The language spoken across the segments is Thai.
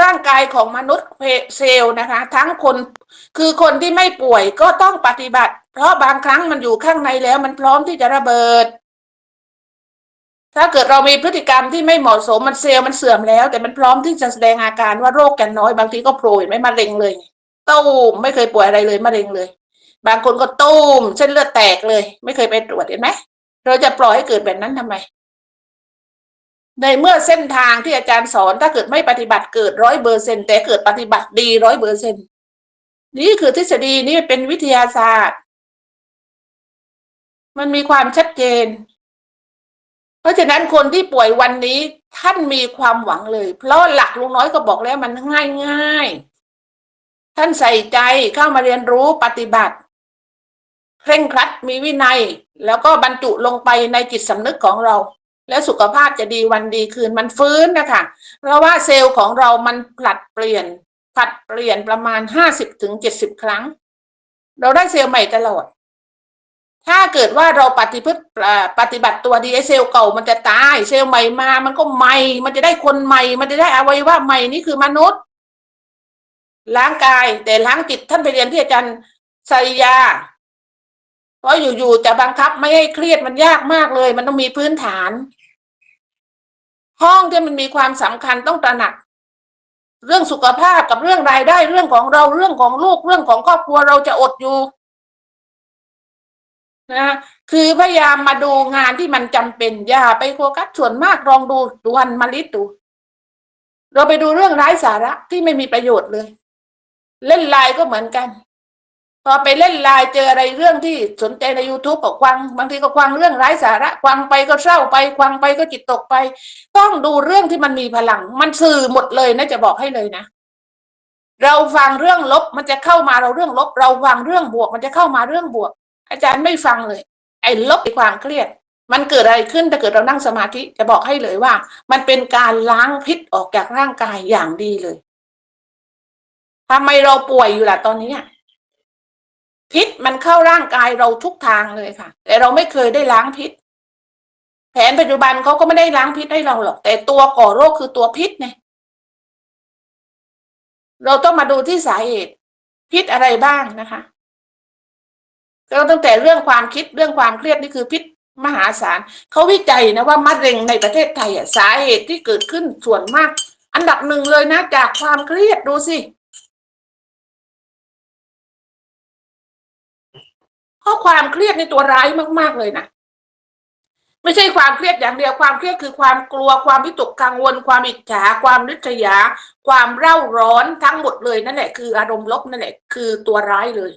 ร่างกายของมนุษย์เซลล์นะคะ ทั้งคนคือคนที่ไม่ป่วยก็ต้องปฏิบัติ เพราะบางครั้งมันอยู่ข้างในแล้วมันพร้อมที่จะระเบิด ถ้าเกิดเรามีพฤติกรรมที่ไม่เหมาะสมมันเซลล์มันเสื่อมแล้ว แต่มันพร้อมที่จะแสดงอาการว่าโรคแกันน้อยบางทีก็โผล่ไม่มะเร็งเลยตู้มไม่เคยป่วยอะไรเลยมะเร็งเลย บางคนก็ตู้มเส้นเลือดแตกเลย ไม่เคยไปตรวจเห็นไหมเราจะปล่อยให้เกิดแบบนั้นทำไม ในเมื่อเส้นทางที่อาจารย์สอนถ้าเกิดไม่ปฏิบัติเกิดร้อยเปอร์เซ็นแต่เกิดปฏิบัติดีร้อยเปอร์เซ็นนี่คือทฤษฎีนี่เป็นวิทยาศาสตร์ มันมีความชัดเจน เพราะฉะนั้นคนที่ป่วยวันนี้ท่านมีความหวังเลย เพราะหลักลุงน้อยก็บอกแล้วมันง่ายง่ายท่านใส่ใจเข้ามาเรียนรู้ปฏิบัติเคร่งครัดมีวินัย แล้วก็บรรจุลงไปในจิตสำนึกของเรา และสุขภาพจะดีวันดีคืนมันฟื้นนะคะเพราะว่าเซลล์ของเรามันผลัดเปลี่ยนผลัดเปลี่ยนประมาณห้าสิบถึงเจ็ดสิบครั้ง เราได้เซลล์ใหม่ตลอด ถ้าเกิดว่าเราปฏิพฤติปฏิบัติตัวดีไอเซลล์เก่ามันจะตายเซลล์ใหม่มา มันก็ใหม่ มันจะได้คนใหม่ มันจะได้อวัยวะใหม่นี่คือมนุษย์ล้างกายแต่ล้างจิตท่านไปเรียนที่อาจารย์สริยาเพราะอยู่ๆจะบังคับไม่ให้เครียดมันยากมากเลย มันต้องมีพื้นฐาน ห้องที่มันมีความสำคัญต้องตระหนัก เรื่องสุขภาพกับเรื่องรายได้เรื่องของเราเรื่องของลูกเรื่องของครอบครัวเราจะอดอยู่นะคือพยายามมาดูงานที่มันจำเป็นอย่าไปโฟกัสส่วนมากลองดูดวนมาลิตดูเราไปดูเรื่องไร้สาระที่ไม่มีประโยชน์เลย เล่นไลน์ก็เหมือนกัน พอไปเล่นไลน์เจออะไรเรื่องที่สนใจใน youtube ก็ควังบางทีก็ควังเรื่องไร้สาระควังไปก็เศร้าไปควังไปก็จิตตกไป ต้องดูเรื่องที่มันมีพลัง มันสื่อหมดเลยนะจะบอกให้เลยนะ เราฟังเรื่องลบมันจะเข้ามาเราเรื่องลบ เราฟังเรื่องบวก มันจะเข้ามาเรื่องบวก อาจารย์ไม่ฟังเลย ไอ้ลบไอ้ความเครียด มันเกิดอะไรขึ้นถ้าเกิดเรานั่งสมาธิจะบอกให้เลยว่า มันเป็นการล้างพิษออกจากร่างกายอย่างดีเลยทำไมเราป่วยอยู่ล่ะตอนนี้ พิษมันเข้าร่างกายเราทุกทางเลยค่ะ แต่เราไม่เคยได้ล้างพิษ แผนปัจจุบันเขาก็ไม่ได้ล้างพิษให้เราหรอก แต่ตัวก่อโรคคือตัวพิษไงเราต้องมาดูที่สาเหตุ พิษอะไรบ้างนะคะก็ตั้งแต่เรื่องความคิดเรื่องความเครียดนี่คือพิษมหาศาลเขาวิจัยนะว่ามะเร็งในประเทศไทยอะสาเหตุที่เกิดขึ้นส่วนมาก อันดับหนึ่งเลยนะจากความเครียดดูสิ ราะความเครียดในตัวร้ายมาก ๆ เลยนะไม่ใช่ความเครียดอย่างเดียวความเครียดคือความกลัวความวิตกกังวล ความอิจฉาความริษยา ความเร่าร้อนทั้งหมดเลยนั่นแหละคืออารมณ์ลบนั่นแหละคือตัวร้ายเลย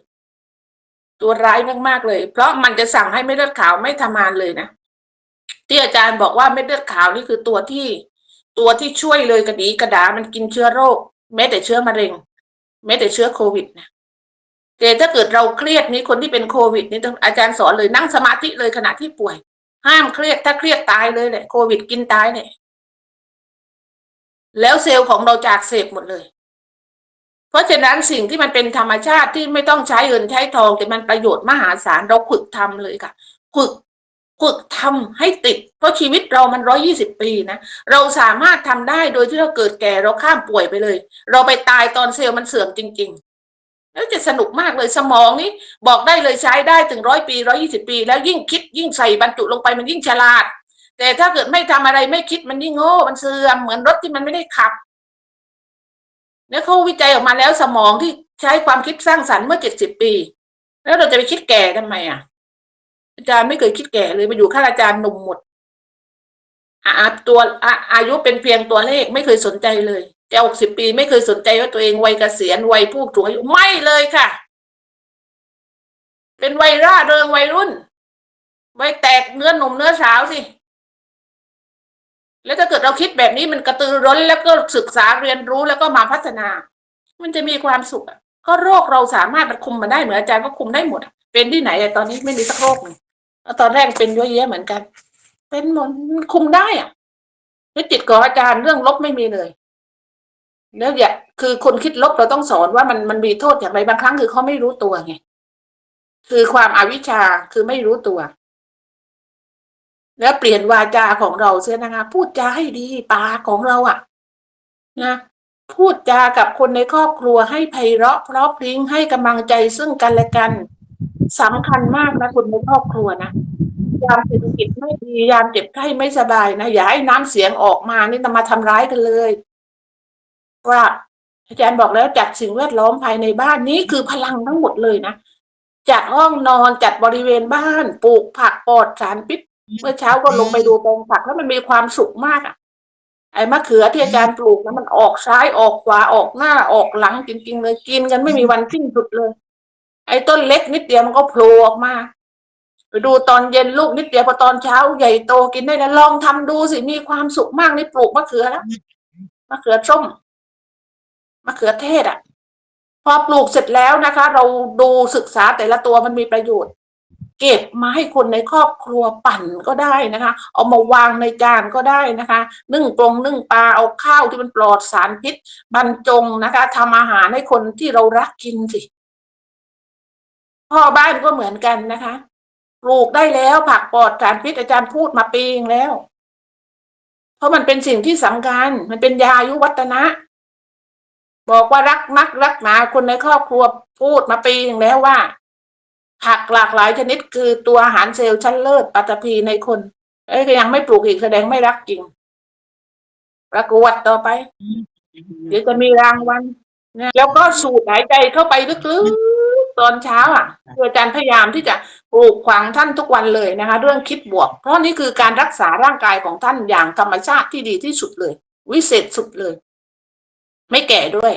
ตัวร้ายมากๆเลย เพราะมันจะสั่งให้เม็ดเลือดขาวไม่ทำงานเลยนะที่อาจารย์บอกว่าเม็ดเลือดขาวนี่คือตัวที่ ตัวที่ช่วยเลยกระดีกระดามันกินเชื้อโรคแม้แต่เชื้อมะเร็ง แม้แต่เชื้อโควิดนะ แต่ถ้าเกิดเราเครียดนี้คนที่เป็นโควิดนี่ต้องอาจารย์สอนเลยนั่งสมาธิเลยขณะที่ป่วย ห้ามเครียดถ้าเครียดตายเลยแหละโควิดกินตายเนี่ยแล้วเซลล์ของเราจากเสพหมดเลย เพราะฉะนั้นสิ่งที่มันเป็นธรรมชาติที่ไม่ต้องใช้เงินใช้ทอง แต่มันประโยชน์มหาศาลเราฝึกทำเลยค่ะฝึกฝึกทำให้ติด เพราะชีวิตเรามันร้อยี่สิบปีนะ เราสามารถทำได้โดยที่เราเกิดแก่เราข้ามป่วยไปเลย เราไปตายตอนเซลล์มันเสื่อมจริง แล้วจะสนุกมากเลยสมองนี้ บอกได้เลยใช้ได้ถึงร้อยปีร้อยี่สิบปี แล้วยิ่งคิดยิ่งใส่บรรจุลงไปมันยิ่งฉลาด แต่ถ้าเกิดไม่ทำอะไรไม่คิดมันยิ่งโง่มันเสื่อมเหมือนรถที่มันไม่ได้ขับเนี่ยเขาวิจัยออกมาแล้วสมองที่ใช้ความคิดสร้างสรรค์เมื่อเจ็ดสิบปี แล้วเราจะไปคิดแก่ทำไมอะ อาจารย์ไม่เคยคิดแก่เลยมาอยู่ข้าอาจารย์หนุ่มหมดอาตัวอายุเป็นเพียงตัวเลขไม่เคยสนใจเลย จะหกสิบปีไม่เคยสนใจว่าตัวเองวัยเกษียณวัยผู้สูงอายุไม่เลยค่ะ เป็นวัยร่าเริงวัยรุ่นวัยแตกเนื้อหนุ่มเนื้อสาวสิ แล้วถ้าเกิดเราคิดแบบนี้มันกระตือร้นแล้วก็ศึกษาเรียนรู้แล้วก็มาพัฒนา มันจะมีความสุขอะก็โรคเราสามารถมันคุมมาได้เหมือนอาจารย์ก็คุมได้หมด เป็นที่ไหนตอนนี้ไม่มีสักโรคเลยตอนแรกเป็นเยอะแยะเหมือนกัน เป็นหมดคุมได้อะแล้วจิตของอาจารย์เรื่องลบไม่มีเลย แล้วอย่าคือคนคิดลบเราต้องสอนว่ามันมันมีโทษอย่างไรบางครั้งคือเขาไม่รู้ตัวไงคือความอาวิชชาคือไม่รู้ตัว แล้วเปลี่ยนวาจาของเราเสียนะคะพูดจาให้ดีปากของเราอะนะพูดจากับคนในครอบครัวให้ไพเราะเพราะพริ้งให้กำลังใจซึ่งกันและกันสำคัญมากนะคนในครอบครัวนะยามเศรษฐกิจไม่ดียามเจ็บไข้ไม่สบายนะอย่าให้น้ำเสียงออกมานี่จะมาทำร้ายกันเลย ว่าอาจารย์บอกแล้วจัดสิ่งแวดล้อมภายในบ้านนี้คือพลังทั้งหมดเลยนะจัดห้องนอนจัดบริเวณบ้านปลูกผักปลอดสารพิษเมื่อเช้าก็ลงไปดูแปลงผักแล้วมันมีความสุขมากอะ ไอ้มะเขือที่อาจารย์ปลูกนะมันออกซ้ายออกขวาออกหน้าออกหลังจริงๆเลยกินกันไม่มีวันสิ้นสุดเลย ไอ้ต้นเล็กนิดเดียวมันก็โผล่ออกมาไปดูตอนเย็นลูกนิดเดียวพอตอนเช้าใหญ่โตกินได้แล้วลองทำดูสิมีความสุขมากนี่ปลูกมะเขือแล้วมะเขือส้ม มะเขือเทศอะ พอปลูกเสร็จแล้วนะคะ เราดูศึกษาแต่ละตัวมันมีประโยชน์ เก็บมาให้คนในครอบครัวปั่นก็ได้นะคะ เอามาวางในจานก็ได้นะคะ นึ่งปรงนึ่งปลาเอาข้าวที่มันปลอดสารพิษบรรจงนะคะทำอาหารให้คนที่เรารักกินสิพ่อบ้านก็เหมือนกันนะคะ ปลูกได้แล้วผักปลอดสารพิษอาจารย์พูดมาปีงแล้ว เพราะมันเป็นสิ่งที่สำคัญ มันเป็นยาอายุวัฒนะ บอกว่ารักนักรักหนาคนในครอบครัวพูดมาปีนึงแล้วว่าผักหลากหลายชนิดคือตัวอาหารเซลล์ชั้นเลิศปัตภีในคน เอ้ยก็ยังไม่ปลูกอีกแสดงไม่รักจริง ประกวดต่อไป เดี๋ยวจะมีรางวัลนะแล้วก็สูดหายใจเข้าไปลึกๆตอนเช้าอะอาจารย์พยายามที่จะปลูกขวางท่านทุกวันเลยนะคะ เรื่องคิดบวก เพราะนี่คือการรักษาร่างกายของท่านอย่างธรรมชาติที่ดีที่สุดเลย วิเศษสุดเลย ไม่แก่ด้วย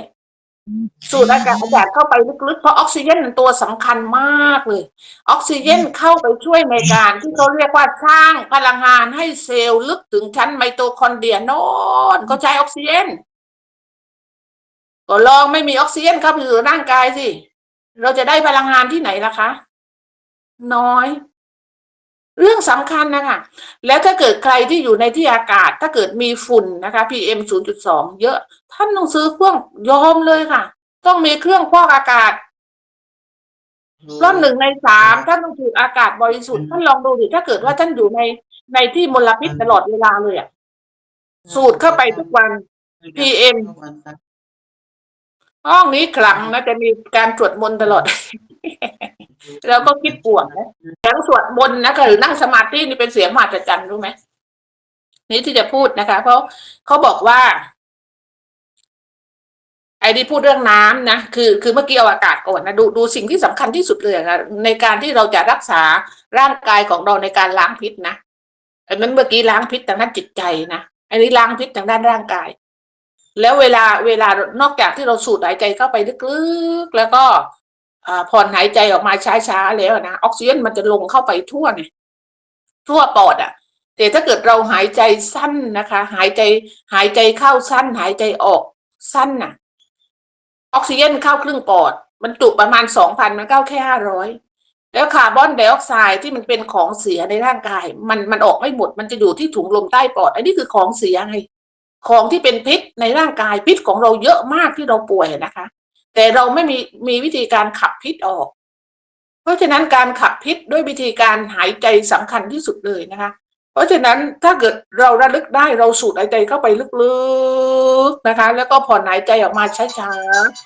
สูดอากาศอากาศเข้าไปลึกๆ เพราะออกซิเจนเป็นตัวสำคัญมากเลย ออกซิเจนเข้าไปช่วยในการที่เขาเรียกว่าสร้างพลังงานให้เซลล์ลึกถึงชั้นไมโตคอนเดรียโนอนก็ใช้ออกซิเจนก็ลองไม่มีออกซิเจนเข้าไปสู่ร่างกายสิ เราจะได้พลังงานที่ไหนล่ะคะ น้อย เรื่องสำคัญนะคะ แล้วถ้าเกิดใครที่อยู่ในที่อากาศ ถ้าเกิดมีฝุ่นนะคะ PM 0.2 เยอะ ท่านต้องซื้อเครื่องยอมเลยค่ะ ต้องมีเครื่องฟอกอากาศเพราะหนึ่งในสามท่านต้องถูกอากาศบริสุทธิ์ท่านลองดูดิถ้าเกิดว่าท่านอยู่ในในที่มลพิษตลอดเวลาเลยอะสูดเข้าไปทุกวัน PM ห้องนี้ขลังนะจะมีการสวดมนต์ตลอด แล้วก็คิดปวดนะเสียงสวดมนต์นะคะหรือนั่งสมาธินี่เป็นเสียงมหัศจรรย์รู้ไหมนี่ที่จะพูดนะคะ เพราะเขาบอกว่า ไอ้ที่พูดเรื่องน้ำนะคือคือเมื่อกี้เอาอากาศก่อนนะดูดูสิ่งที่สำคัญที่สุดเลยนะในการที่เราจะรักษาร่างกายของเราในการล้างพิษนะอันนั้นเมื่อกี้ล้างพิษทางด้านจิตใจนะอันนี้ล้างพิษทางด้านร่างกาย แล้วเวลาเวลานอกจากที่เราสูดหายใจเข้าไปลึกๆแล้วก็ ผ่อนหายใจออกมาช้าๆแล้วนะออกซิเจนมันจะลงเข้าไปทั่วไงทั่วปอดอะ แต่ถ้าเกิดเราหายใจสั้นนะคะ หายใจหายใจเข้าสั้น หายใจออกสั้นน่ะ ออกซิเจนเข้าครึ่งปอด มันจุประมาณสองพันมันเข้าแค่ห้าร้อยแล้วคาร์บอนไดออกไซด์ที่มันเป็นของเสียในร่างกาย มันมันออกไม่หมด มันจะอยู่ที่ถุงลมใต้ปอด อันนี้คือของเสียไงของที่เป็นพิษในร่างกายพิษของเราเยอะมากที่เราป่วยนะคะ แต่เราไม่มีมีวิธีการขับพิษออก เพราะฉะนั้นการขับพิษด้วยวิธีการหายใจสำคัญที่สุดเลยนะคะ เพราะฉะนั้นถ้าเกิดเราระลึกได้เราสูดหายใจเข้าไปลึกๆนะคะ แล้วก็ผ่อนหายใจออกมาช้า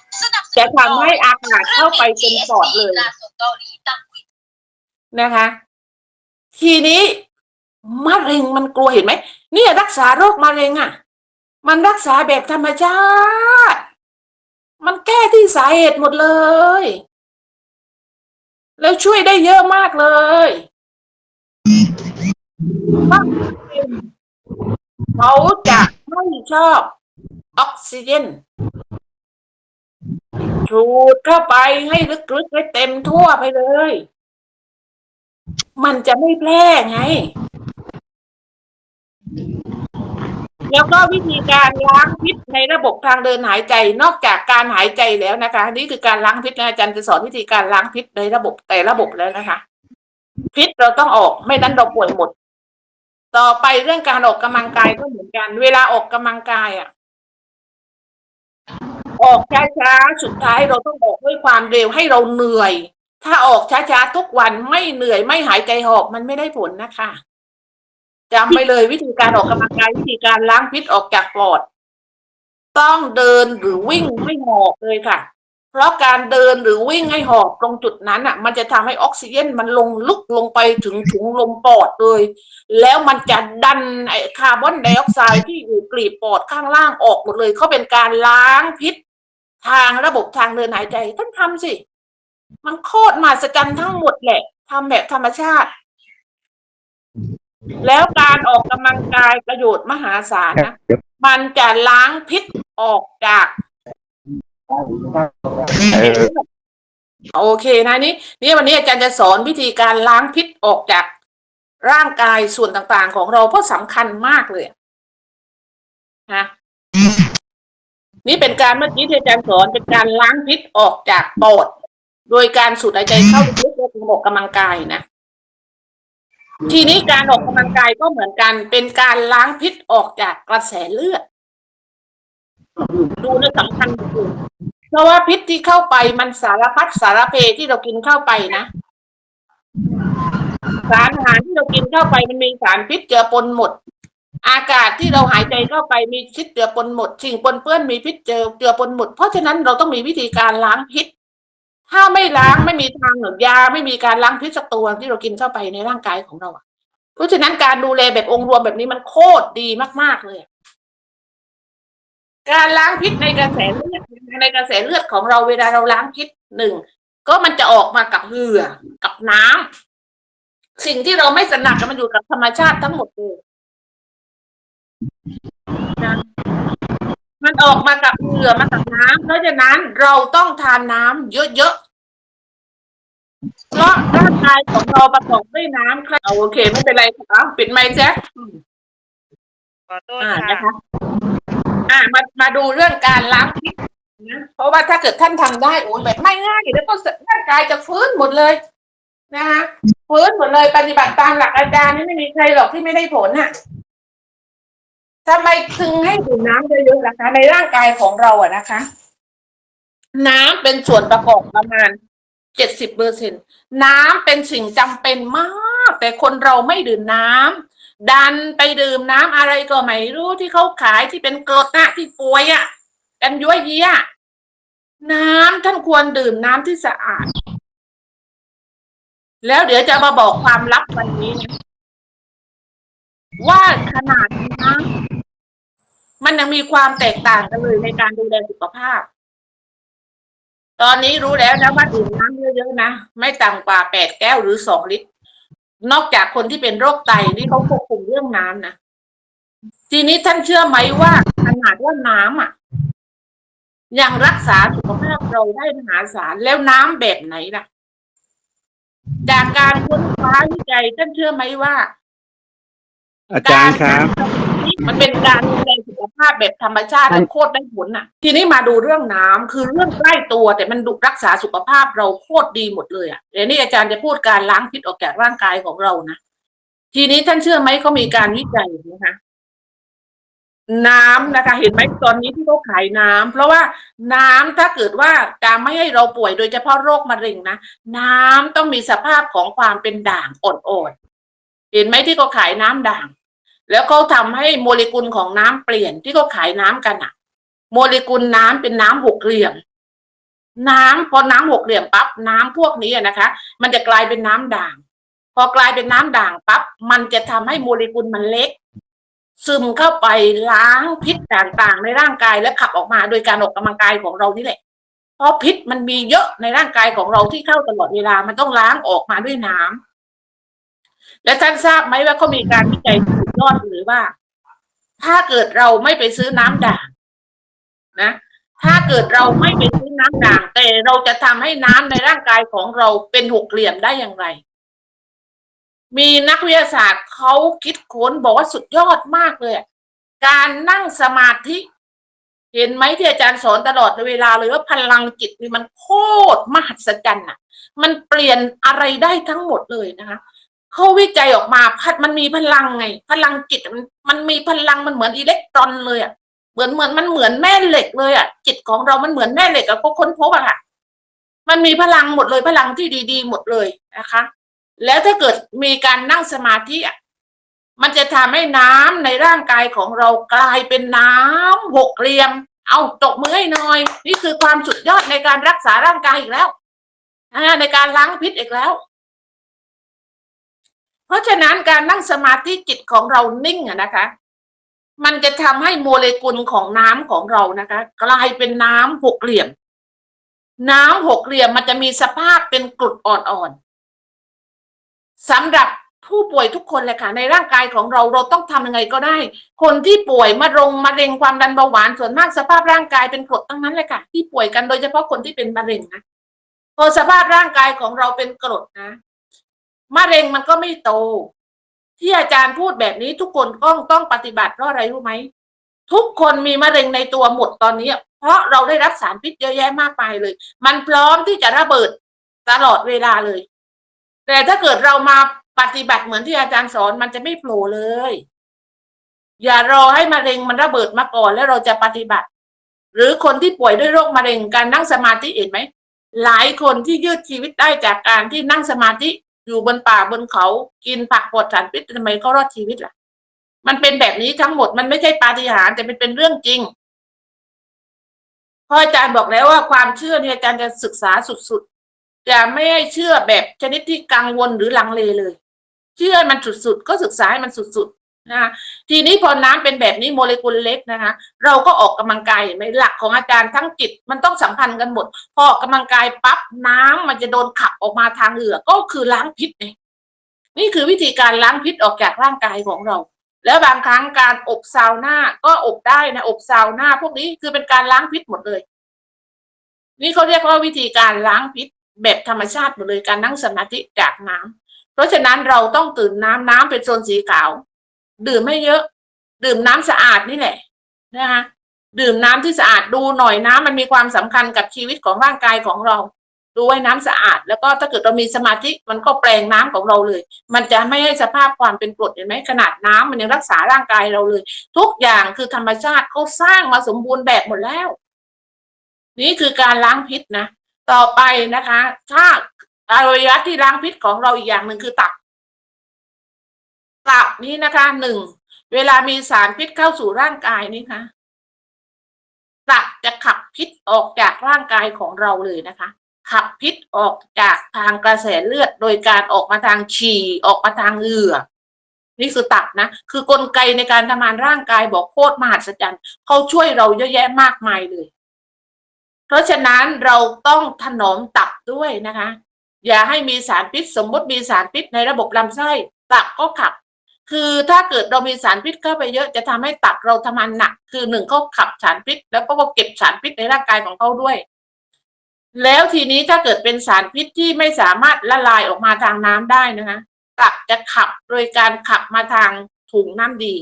ๆจะทำให้อากาศเข้าไปเต็มปอดเลยนะคะ ทีนี้มะเร็งมันกลัวเห็นไหมเนี่ยรักษาโรคมะเร็งอะ มันรักษาแบบธรรมชาติ มันแก้ที่สาเหตุหมดเลย แล้วช่วยได้เยอะมากเลยเขาจะไม่ชอบออกซิเจนสูดเข้าไปให้ลึกๆให้เต็มทั่วไปเลย มันจะไม่แพร่ไง แล้วก็วิธีการล้างพิษในระบบทางเดินหายใจ นอกจากการหายใจแล้วนะคะ นี่คือการล้างพิษนะอาจารย์จะสอนวิธีการล้างพิษในระบบแต่ระบบแล้วนะคะ พิษเราต้องออกไม่นั้นเราป่วยหมด ต่อไปเรื่องการออกกำลังกายก็เหมือนกัน เวลาออกกำลังกายอะ ออกช้าๆสุดท้ายเราต้องออกด้วยความเร็วให้เราเหนื่อย ถ้าออกช้าๆทุกวันไม่เหนื่อยไม่หายใจหอบมันไม่ได้ผลนะคะ จำไปเลยวิธีการออกกำลังกายวิธีการล้างพิษออกจากปอด ต้องเดินหรือวิ่งให้หอบเลยค่ะ เพราะการเดินหรือวิ่งให้หอบตรงจุดนั้นอะ มันจะทำให้ออกซิเจนมันลงลึกลงไปถึงถุงลมปอดเลย แล้วมันจะดันไอคาร์บอนไดออกไซด์ที่อยู่กลีบปอดข้างล่างออกหมดเลยเขาเป็นการล้างพิษ ทางระบบทางเดินหายใจท่านทำสิ มันโคตรมหัศจรรย์ทั้งหมดแหละทำแบบธรรมชาติ แล้วการออกกำลังกายประโยชน์มหาศาลนะมันจะล้างพิษออกจากเออโอเคนะนี่นี่วันนี้อาจารย์จะสอนวิธีการล้างพิษออกจากร่างกายส่วนต่างๆ ของเราเพราะสำคัญมากเลยนะนี่เป็นการเมื่อกี้ที่อาจารย์สอนเป็นการล้างพิษออกจากปอดโดยการสูดหายใจเข้าลึกๆและออกกำลังกายนะ ทีนี้การออกกำลังกายก็เหมือนกัน เป็นการล้างพิษออกจากกระแสเลือด ดูนะสำคัญเพราะว่าพิษที่เข้าไปมันสารพัดสารเพที่เรากินเข้าไปนะ สารอาหารที่เรากินเข้าไปมันมีสารพิษเจือปนหมด อากาศที่เราหายใจเข้าไปมีพิษเจือปนหมด สิ่งปนเปื้อนมีพิษเจือเจือปนหมด เพราะฉะนั้นเราต้องมีวิธีการล้างพิษ ถ้าไม่ล้างไม่มีทางหรือยา ไม่มีการล้างพิษสัตัวที่เรากินเข้าไปในร่างกายของเราอะเพราะฉะนั้นการดูแลแบบองค์รวมแบบนี้มันโคตรดีมาก ๆ เลย การล้างพิษในกระแสเลือดในกระแสเลือดของเราเวลาเราล้างพิษหนึ่งก็มันจะออกมากับเหงื่อกับน้ำสิ่งที่เราไม่สนักมันอยู่กับธรรมชาติทั้งหมดเลย มันออกมากับเหงื่อมากับน้ำเพราะฉะนั้นเราต้องทานน้ำเยอะๆ เพราะร่างกายของเราประกอบด้วยน้ำครับเอาโอเค ไม่เป็นไรครับปิดไมค์แจ๊คขอโทษอ่าค่ะนะคะอ่ามามาดูเรื่องการล้างพิษนะเพราะว่าถ้าเกิดท่านทำได้โอ้ยแบบไม่ง่ายแล้วก็ร่างกายจะฟื้นหมดเลยนะคะฟื้นหมดเลยปฏิบัติตามหลักอาจารย์นี่ไม่มีใครหรอกที่ไม่ได้ผลน่ะ ทำไมถึงให้ดื่มน้ำเยอะๆล่ะคะ ในร่างกายของเราอะนะคะ น้ำเป็นส่วนประกอบประมาณเจ็ดสิบเปอร์เซ็นน้ำเป็นสิ่งจำเป็นมาก แต่คนเราไม่ดื่มน้ำดันไปดื่มน้ำอะไรก็ไม่รู้ที่เขาขายที่เป็นกรดนะที่ป่วยอะกันยั่วเยียน้ำท่านควรดื่มน้ำที่สะอาด แล้วเดี๋ยวจะมาบอกความลับวันนี้นะว่าขนาดน้ำ มันยังมีความแตกต่างกันเลยในการดูแลสุขภาพ ตอนนี้รู้แล้วนะว่าดื่มน้ำเยอะๆนะไม่ต่ำกว่าแปดแก้วหรือสองลิตร นอกจากคนที่เป็นโรคไตที่เขาควบคุมเรื่องน้ำนะทีนี้ท่านเชื่อไหมว่าขนาดว่าน้ำอะยังรักษาสุขภาพเราได้มหาศาลแล้วน้ำแบบไหนล่ะ จากการค้นคว้าวิจัยท่านเชื่อไหมว่า อาจารย์ครับ มันเป็นการดูแลสุขภาพแบบธรรมชาติและโคตรได้ผลน่ะ ทีนี้มาดูเรื่องน้ำคือเรื่องใกล้ตัวแต่มันดูรักษาสุขภาพเราโคตรดีหมดเลยอะเดี๋ยวนี้อาจารย์จะพูดการล้างพิษออกจากร่างกายของเรานะทีนี้ท่านเชื่อไหมเขามีการวิจัยนะคะน้ำนะคะ เห็นไหมตอนนี้ที่เขาขายน้ำเพราะว่าน้ำถ้าเกิดว่าจะไม่ให้เราป่วยโดยเฉพาะโรคมะเร็งนะน้ำต้องมีสภาพของความเป็นด่างอ่อนๆเห็นไหมที่เขาขายน้ำด่าง แล้วเขาทำให้โมเลกุลของน้ำเปลี่ยนที่เขาขายน้ำกันอะโมเลกุลน้ำเป็นน้ำหกเหลี่ยม น้ำพอน้ำหกเหลี่ยมปั๊บน้ำพวกนี้นะคะ มันจะกลายเป็นน้ำด่าง พอกลายเป็นน้ำด่างปั๊บมันจะทำให้โมเลกุลมันเล็ก ซึมเข้าไปล้างพิษต่างๆ ในร่างกายและขับออกมาโดยการออกกำลังกายของเรานี่แหละเพราะพิษมันมีเยอะในร่างกายของเราที่เข้าตลอดเวลามันต้องล้างออกมาด้วยน้ำ และท่านทราบไหมว่าเขามีการวิจัยสุดยอดหรือว่า ถ้าเกิดเราไม่ไปซื้อน้ำด่างนะ ถ้าเกิดเราไม่ไปซื้อน้ำด่าง แต่เราจะทำให้น้ำในร่างกายของเราเป็นหกเหลี่ยมได้อย่างไร มีนักวิทยาศาสตร์เขาคิดค้นบอกว่าสุดยอดมากเลย การนั่งสมาธิ เห็นไหมที่อาจารย์สอนตลอดเวลาเลยว่าพลังจิตนี่มันโคตรมหัศจรรย์อะ มันเปลี่ยนอะไรได้ทั้งหมดเลยนะคะ เขาวิจัยออกมาพัดมันมีพลังไง พลังจิตมันมันมีพลังมันเหมือนอิเล็กตรอนเลยอะเหมือนเหมือนมันเหมือนแม่เหล็กเลยอะ จิตของเรามันเหมือนแม่เหล็กอะก็ค้นพบอะค่ะ มันมีพลังหมดเลยพลังที่ดีๆ หมดเลยนะคะ แล้วถ้าเกิดมีการนั่งสมาธิอะมันจะทำให้น้ำในร่างกายของเรากลายเป็นน้ำหกเหลี่ยม เอาตกมือให้หน่อย นี่คือความสุดยอดในการรักษาร่างกายอีกแล้วในการล้างพิษอีกแล้ว เพราะฉะนั้นการนั่งสมาธิจิตของเรานิ่งอะนะคะ มันจะทำให้โมเลกุลของน้ำของเรานะคะ กลายเป็นน้ำหกเหลี่ยม น้ำหกเหลี่ยมมันจะมีสภาพเป็นกรดอ่อนๆสำหรับผู้ป่วยทุกคนเลยค่ะในร่างกายของเราเราต้องทำยังไงก็ได้ คนที่ป่วยมะรงมะเร็งความดันเบาหวานส่วนมากสภาพร่างกายเป็นกรดทั้งนั้นเลยค่ะ ที่ป่วยกันโดยเฉพาะคนที่เป็นมะเร็งนะพอสภาพร่างกายของเราเป็นกรดนะ มะเร็งมันก็ไม่โต ที่อาจารย์พูดแบบนี้ทุกคนต้องต้องปฏิบัติเพราะอะไรรู้ไหมทุกคนมีมะเร็งในตัวหมดตอนนี้ เพราะเราได้รับสารพิษเยอะแยะมากมายเลย มันพร้อมที่จะระเบิดตลอดเวลาเลย แต่ถ้าเกิดเรามาปฏิบัติเหมือนที่อาจารย์สอนมันจะไม่โผล่เลย อย่ารอให้มะเร็งมันระเบิดมาก่อนแล้วเราจะปฏิบัติ หรือคนที่ป่วยด้วยโรคมะเร็งการนั่งสมาธิเห็นไหมหลายคนที่ยืดชีวิตได้จากการที่นั่งสมาธิ อยู่บนป่าบนเขากินผักปลอดสารพิษทำไมเขารอดชีวิตล่ะ มันเป็นแบบนี้ทั้งหมดมันไม่ใช่ปาฏิหาริย์แต่มันเป็นเรื่องจริงพราะอาจารย์บอกแล้วว่าความเชื่อเนี่ยอาจารย์จะศึกษาสุดๆจะไม่ให้เชื่อแบบชนิดที่กังวลหรือลังเลเลย เชื่อมันสุดๆก็ศึกษาให้มันสุดๆ นะคะทีนี้พอน้ำเป็นแบบนี้โมเลกุลเล็กนะคะ เราก็ออกกำลังกายเห็นไหมหลักของอาจารย์ทั้งจิตมันต้องสัมพันธ์กันหมด พอออกกำลังกายปั๊บน้ำมันจะโดนขับออกมาทางเหงื่อก็คือล้างพิษไงนี่คือวิธีการล้างพิษออกจากร่างกายของเรา แล้วบางครั้งการอบซาวน่าก็อบได้นะอบซาวน่าพวกนี้คือเป็นการล้างพิษหมดเลย นี่เขาเรียกว่าวิธีการล้างพิษแบบธรรมชาติหมดเลยการนั่งสมาธิจากน้ำเพราะฉะนั้นเราต้องตื่นน้ำน้ำเป็นโซนสีขาว ดื่มไม่เยอะ ดื่มน้ำสะอาดนี่แหละนะคะดื่มน้ำที่สะอาดดูหน่อยน้ำมันมีความสำคัญกับชีวิตของร่างกายของเราดูไว้น้ำสะอาด แล้วก็ถ้าเกิดเรามีสมาธิมันก็แปลงน้ำของเราเลย มันจะไม่ให้สภาพความเป็นกรดเห็นไหมขนาดน้ำมันยังรักษาร่างกายเราเลย ทุกอย่างคือธรรมชาติเขาสร้างมาสมบูรณ์แบบหมดแล้ว นี่คือการล้างพิษนะต่อไปนะคะ ถ้าอวัยวะที่ล้างพิษของเราอีกอย่างหนึ่งคือตับ ตับนี้นะคะหนึ่งเวลามีสารพิษเข้าสู่ร่างกายนี่คะตับจะขับพิษออกจากร่างกายของเราเลยนะคะ ขับพิษออกจากทางกระแสเลือด โดยการออกมาทางฉี่ออกมาทางเหงื่อนี่คือตับนะ คือกลไกในการทำงานร่างกายบอกโคตรมหัศจรรย์เขาช่วยเราเยอะแยะมากมายเลย เพราะฉะนั้นเราต้องถนอมตับด้วยนะคะ อย่าให้มีสารพิษสมมติมีสารพิษในระบบลำไส้ตับก็ขับ คือถ้าเกิดเรามีสารพิษเข้าไปเยอะจะทำให้ตับเราทำงานหนัก คือหนึ่งเขาขับสารพิษ แล้วก็เก็บสารพิษในร่างกายของเขาด้วย แล้วทีนี้ถ้าเกิดเป็นสารพิษที่ไม่สามารถละลายออกมาทางน้ำได้นะคะตับจะขับโดยการขับมาทางถุงน้ำดี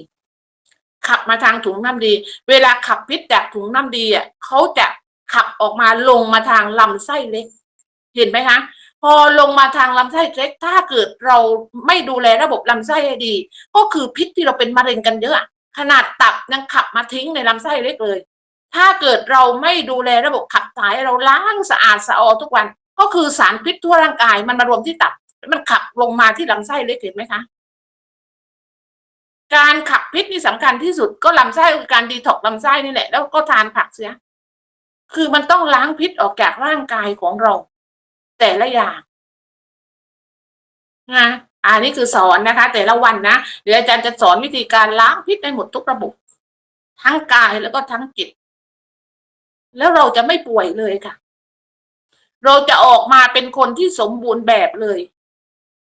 ขับมาทางถุงน้ำดี เวลาขับพิษจากถุงน้ำดีอะเขาจะขับออกมาลงมาทางลำไส้เล็ก เห็นไหมคะ อลงมาทางลำไส้เล็ก ถ้าเกิดเราไม่ดูแลระบบลำไส้ให้ดี ก็คือพิษที่เราเป็นมะเร็งกันเยอะ ขนาดตับยังขับมาทิ้งในลำไส้เล็กเลย ถ้าเกิดเราไม่ดูแลระบบขับถ่ายเราล้างสะอาดสะออทุกวัน ก็คือสารพิษทั่วร่างกาย มันมารวมที่ตับ มันขับลงมาที่ลำไส้เล็กเห็นไหมคะการขับพิษนี่สำคัญที่สุดก็ลำไส้คือการดีท็อกซ์ลำไส้นี่แหละ แล้วก็ทานผักเสีย คือมันต้องล้างพิษออกจากร่างกายของเรา แต่ละอย่างนะอันนี้คือสอนนะคะ แต่ละวันนะเดี๋ยวอาจารย์จะสอนวิธีการล้างพิษในหมดทุกระบบ ทั้งกายแล้วก็ทั้งจิต แล้วเราจะไม่ป่วยเลยค่ะ เราจะออกมาเป็นคนที่สมบูรณ์แบบเลย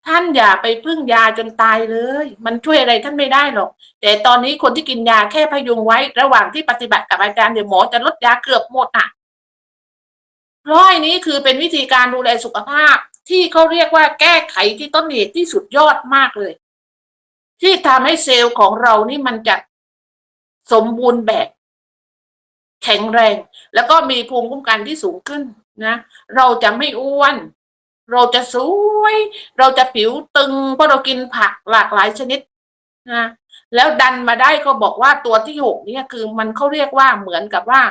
ท่านอย่าไปพึ่งยาจนตายเลย มันช่วยอะไรท่านไม่ได้หรอก แต่ตอนนี้คนที่กินยาแค่พยุงไว้ ระหว่างที่ปฏิบัติกับอาจารย์เดี๋ยวหมอจะลดยาเกือบหมดอะ ร้อยนี้คือเป็นวิธีการดูแลสุขภาพ ที่เขาเรียกว่าแก้ไขที่ต้นเหตุที่สุดยอดมากเลย ที่ทำให้เซลล์ของเรานี่มันจะสมบูรณ์แบบ แข็งแรง แล้วก็มีภูมิคุ้มกันที่สูงขึ้นนะ เราจะไม่อ้วน เราจะสวย เราจะผิวตึงเพราะเรากินผักหลากหลายชนิดนะแล้วดันมาได้ก็บอกว่าตัวที่หกนี่คือมันเขาเรียกว่าเหมือนกับว่า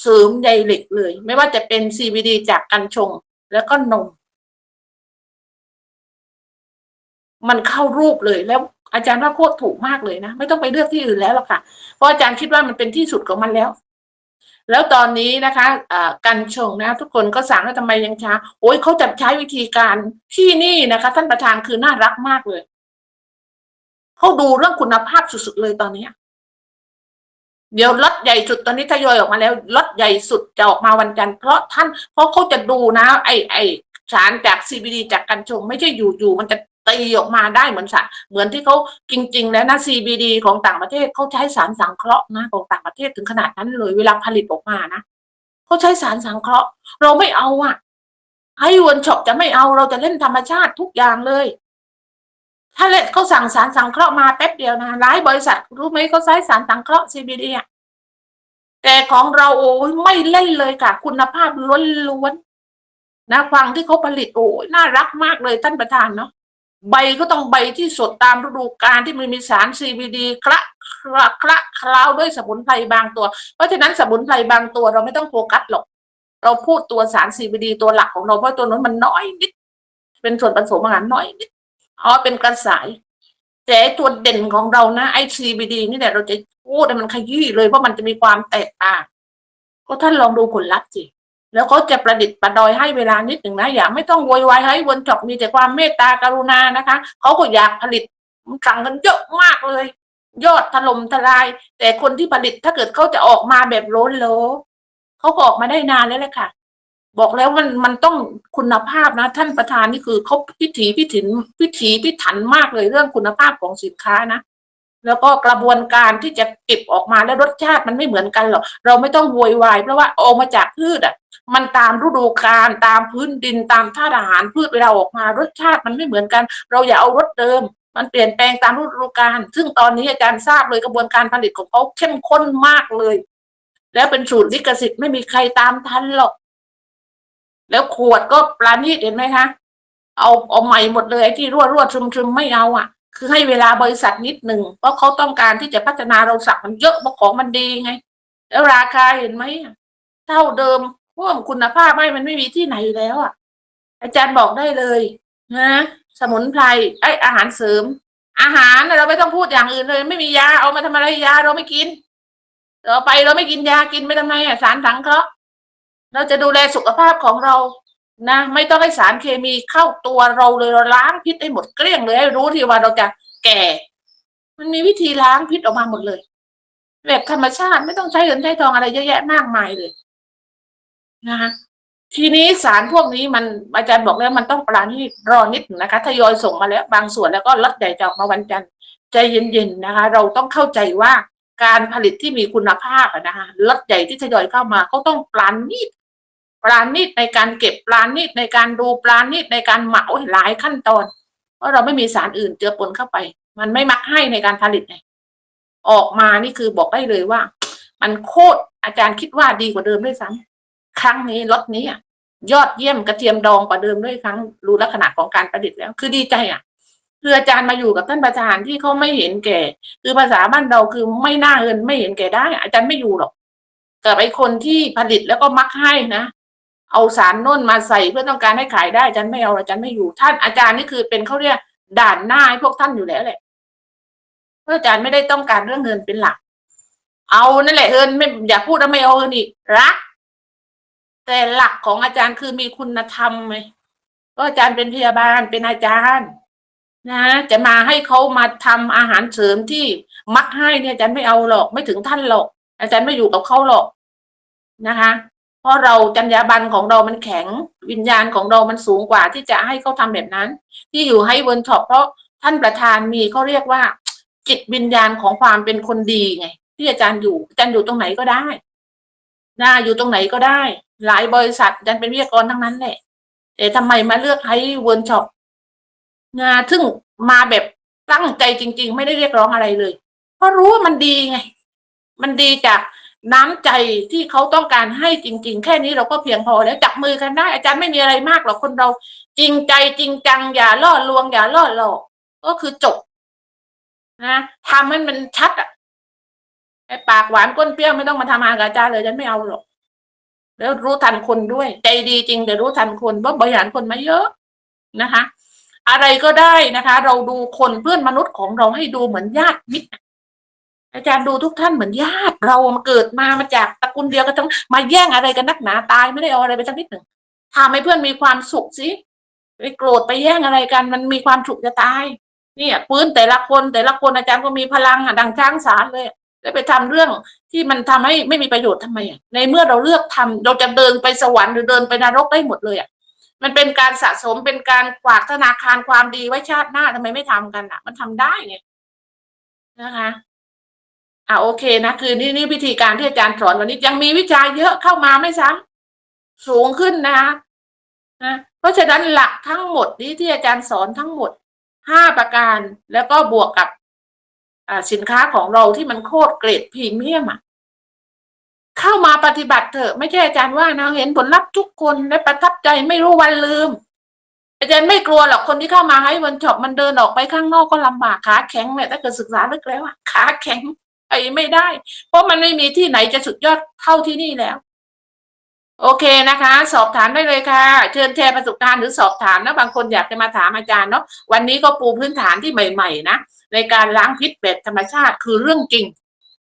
เสริมใยเหล็กเลย ไม่ว่าจะเป็น CBD จากกัญชงแล้วก็นม มันเข้ารูปเลยแล้วอาจารย์ว่าโคตรถูกมากเลยนะไม่ต้องไปเลือกที่อื่นแล้วหรอกค่ะ เพราะอาจารย์คิดว่ามันเป็นที่สุดของมันแล้ว แล้วตอนนี้นะคะอ่ากันชงนะ ทุกคนก็สั่งแล้วทำไมยังช้า โอ้ยเขาจะใช้วิธีการที่นี่นะคะ ท่านประธานคือน่ารักมากเลยเขาดูเรื่องคุณภาพสุดๆเลยตอนนี้ เดี๋ยวรถใหญ่สุดตอนนี้ทยอยออกมาแล้วรถใหญ่สุดจะออกมาวันจันทร์เพราะท่านเพราะเขาจะดูนะ ไอไอสารจาก CBD จากกัญชง ไม่ใช่อยู่ๆมันจะตีออกมาได้เหมือนสารเหมือนที่เขาจริง ๆ แล้วนะ CBD ของต่างประเทศเขาใช้สารสังเคราะห์นะของต่างประเทศถึงขนาดนั้นเลยเวลาผลิตออกมานะเขาใช้สารสังเคราะห์ เราไม่เอาอะให้วันช็อปจะไม่เอาเราจะเล่นธรรมชาติทุกอย่างเลย ถ้าเลเขาสั่งสารสังเคราะห์มาแป๊บเดียวนะหลายบริษัทรู้ไหมเขาใช้สารสังเคราะห์ CBD อะแต่ของเราโอ้ยไม่เล่นเลยค่ะ คุณภาพล้วนๆนะฟังที่เขาผลิตโอ้ยน่ารักมากเลยท่านประธานเนาะใบก็ต้องใบที่สดตามฤดูกาลที่มันมีสาร CBD คละคละคละเคล้าด้วยสมุนไพรบางตัว เพราะฉะนั้นสมุนไพรบางตัวเราไม่ต้องโฟกัสหรอก เราพูดตัวสาร CBD ตัวหลักของเราเพราะตัวนั้นมันน้อยนิด เป็นส่วนผสมอาหารน้อยนิด เอาเป็นกระสายแต่ตัวเด่นของเรานะไอ CBD นี่แหละเราจะพูดให้มันขยี้เลยเพราะมันจะมีความแตกต่างก็ท่านลองดูผลลัพธ์สิแล้วเขาจะประดิษฐ์ประดอยให้เวลานิดหนึ่งนะอย่าไม่ต้องโวยวายให้วนจอกมีแต่ความเมตตากรุณานะคะเขาก็อยากผลิตสั่งกันเยอะมากเลย ยอดถล่มทลาย แต่คนที่ผลิตถ้าเกิดเขาจะออกมาแบบโล้นโลเขาก็ออกมาได้นานแล้วแหละค่ะ บอกแล้วมันมันต้องคุณภาพนะ ท่านประธานนี่คือเขาพิถีพิถินพิถีพิถันมากเลยเรื่องคุณภาพของสินค้านะแล้วก็กระบวนการที่จะเก็บออกมาแล้วรสชาติมันไม่เหมือนกันหรอกเราไม่ต้องโวยวายเพราะว่าออกมาจากพืชอะ มันตามฤดูกาลตามพื้นดินตามท่าตุอาหารพืชเวลาออกมารสชาติมันไม่เหมือนกัน เราอย่าเอารสเดิม มันเปลี่ยนแปลงตามฤดูกาลซึ่งตอนนี้อาจารย์ทราบเลยกระบวนการผลิตของเขาเข้มข้นมากเลย แล้วเป็นสูตรลิขสิทธิ์ไม่มีใครตามทันหรอก แล้วขวดก็ปราณีตเห็นไหมคะ เอาเอาใหม่หมดเลยไอ้ที่รั่วรั่วซึมซึมไม่เอาอะ คือให้เวลาบริษัทนิดหนึ่งเพราะเขาต้องการที่จะพัฒนาเราสักมันเยอะเพราะของมันดีไง แล้วราคาเห็นไหมเท่าเดิมเพิ่มคุณภาพไม่มันไม่มีที่ไหนแล้วอะ อาจารย์บอกได้เลยนะสมุนไพรไออาหารเสริม อาหารเราไม่ต้องพูดอย่างอื่นเลย ไม่มียาเอามาทำอะไรยาเราไม่กินต่อไปเราไม่กินยากินไม่ทำไมอะสารสังเคราะห์ เราจะดูแลสุขภาพของเรานะไม่ต้องให้สารเคมีเข้าตัวเราเลยเราล้างพิษให้หมดเกลี้ยงเลยให้รู้ทีว่าเราจะแก่ มันมีวิธีล้างพิษออกมาหมดเลย แบบธรรมชาติไม่ต้องใช้เงินใช้ทองอะไรเยอะแยะมากมายเลยนะคะทีนี้สารพวกนี้มันอาจารย์บอกแล้วมันต้องปราณีตรอนิดนะคะทยอยส่งมาแล้ว บางส่วนแล้วก็ลดใหญ่จะออกมาวันจันทร์ใจเย็นๆนะคะ เราต้องเข้าใจว่าการผลิตที่มีคุณภาพนะคะลดใหญ่ที่ทยอยเข้ามาเขาต้องปราณีต ปราณีตในการเก็บปราณีตในการดูปราณีตในการเหมาหลายขั้นตอน เพราะเราไม่มีสารอื่นเจือปนเข้าไป มันไม่มักให้ในการผลิตไงออกมานี่คือบอกได้เลยว่า มันโคตรอาจารย์คิดว่าดีกว่าเดิมด้วยซ้ำครั้งนี้รถนี้ยอดเยี่ยมกระเทียมดองกว่าเดิมด้วยครั้งรู้ลักษณะของการประดิษฐ์แล้ว คือดีใจอะคืออาจารย์มาอยู่กับท่านประธานที่เขาไม่เห็นแก่ คือภาษาบ้านเราคือไม่น่าเอินไม่เห็นแก่ได้ อาจารย์ไม่อยู่หรอกกับไอ้คนที่ผลิตแล้วก็มักให้นะ เอาสารน่นมาใส่เพื่อต้องการให้ขายได้อาจารย์ไม่เอาอาจารย์ไม่อยู่ ท่านอาจารย์นี่คือเป็นเขาเรียกด่านหน้าให้พวกท่านอยู่แล้วแหละเพราะอาจารย์ไม่ได้ต้องการเรื่องเงินเป็นหลัก เอานั่นแหละเอินไม่อย่าพูดว่าไม่เอาเอินอีกรัก แต่หลักของอาจารย์คือมีคุณธรรมไงเพราะอาจารย์เป็นพยาบาลเป็นอาจารย์นะจะมาให้เขามาทำอาหารเสริมที่มักให้เนี่ยอาจารย์ไม่เอาหรอก ไม่ถึงท่านหรอก อาจารย์ไม่อยู่กับเขาหรอกนะคะ เพราะเราจรรยาบรรณของเรามันแข็ง วิญญาณของเรามันสูงกว่าที่จะให้เขาทำแบบนั้น ที่อยู่ให้เวิร์นช็อปเพราะท่านประธานมีเขาเรียกว่า จิตวิญญาณของความเป็นคนดีไง ที่อาจารย์อยู่อาจารย์อยู่ตรงไหนก็ได้นะอยู่ตรงไหนก็ได้ หลายบริษัทอาจารย์เป็นวิทยากรทั้งนั้นแหละแต่ทำไมมาเลือกให้เวิร์นช็อปงาซึ่งมาแบบตั้งใจจริง ๆ ไม่ได้เรียกร้องอะไรเลย เพราะรู้ว่ามันดีไง มันดีจาก น้ำใจที่เขาต้องการให้จริง ๆ แค่นี้เราก็เพียงพอแล้วจับมือกันได้ อาจารย์ไม่มีอะไรมากหรอกคนเราจริงใจจริงจังอย่าล่อลวงอย่าล่อหลอกก็คือจบนะทำให้มันชัดอะไอ้ปากหวานก้นเปรี้ยวไม่ต้องมาทำงากับอาจารย์เลยฉันไม่เอาหรอกแล้วรู้ทันคนด้วย ใจดีจริงแต่รู้ทันคนเพราะบริหารคนมาเยอะนะคะ อะไรก็ได้นะคะ เราดูคนเพื่อนมนุษย์ของเราให้ดูเหมือนญาติมิตร อาจารย์ดูทุกท่านเหมือนญาติ เรามาเกิดมามาจากตระกูลเดียวกันต้องมาแย่งอะไรกันนักหนาตายไม่ได้เอาอะไรไปสักนิดหนึ่งทำให้เพื่อนมีความสุขสิไปโกรธไปแย่งอะไรกัน มันมีความสุขจะตาย เนี่ยปืนแต่ละคนแต่ละคนอาจารย์ก็มีพลังอะดังช้างสารเลยแล้วไปทำเรื่องที่มันทำให้ไม่มีประโยชน์ทำไมอะในเมื่อเราเลือกทำเราจะเดินไปสวรรค์หรือเดินไปนรกได้หมดเลยอะมันเป็นการสะสมเป็นการฝากธนาคารความดีไว้ชาติหน้าทำไมไม่ทำกันอะ มันทำได้ไงนะคะ อ่าโอเคนะคือนี่นี่วิธีการที่อาจารย์สอนวันนี้ยังมีวิชาเยอะเข้ามาไม่ซ้ำสูงขึ้นนะคะนะเพราะฉะนั้นหลักทั้งหมดนี้ที่อาจารย์สอนทั้งหมดห้าประการแล้วก็บวกกับอ่าสินค้าของเราที่มันโคตรเกรดพรีเมียมอะเข้ามาปฏิบัติเถอะไม่ใช่อาจารย์ว่านะเห็นผลลัพธ์ทุกคนและประทับใจไม่รู้วันลืม อาจารย์ไม่กลัวหรอกคนที่เข้ามาให้วันช็อปมันเดินออกไปข้างนอกก็ลำบากขาแข็งเนี่ยถ้าเกิดศึกษาลึกแล้วอะขาแข็ง ไปไม่ได้ เพราะมันไม่มีที่ไหนจะสุดยอดเท่าที่นี่แล้ว โอเคนะคะ สอบถามได้เลยค่ะ เชิญแชร์ประสบการณ์หรือสอบถามนะบางคนอยากจะมาถามอาจารย์เนาะวันนี้ก็ปูพื้นฐานที่ใหม่ ๆ นะ ในการล้างพิษแบบธรรมชาติคือเรื่องจริง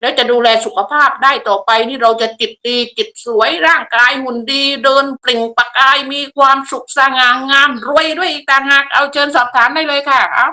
แล้วจะดูแลสุขภาพได้ต่อไปนี่เราจะจิตดีจิตสวยร่างกายหุ่นดีเดินปล่งประกายมีความสุขสง่างามรวยด้วยต่างหากเอาเชิญสอบถามได้เลยค่ะเอา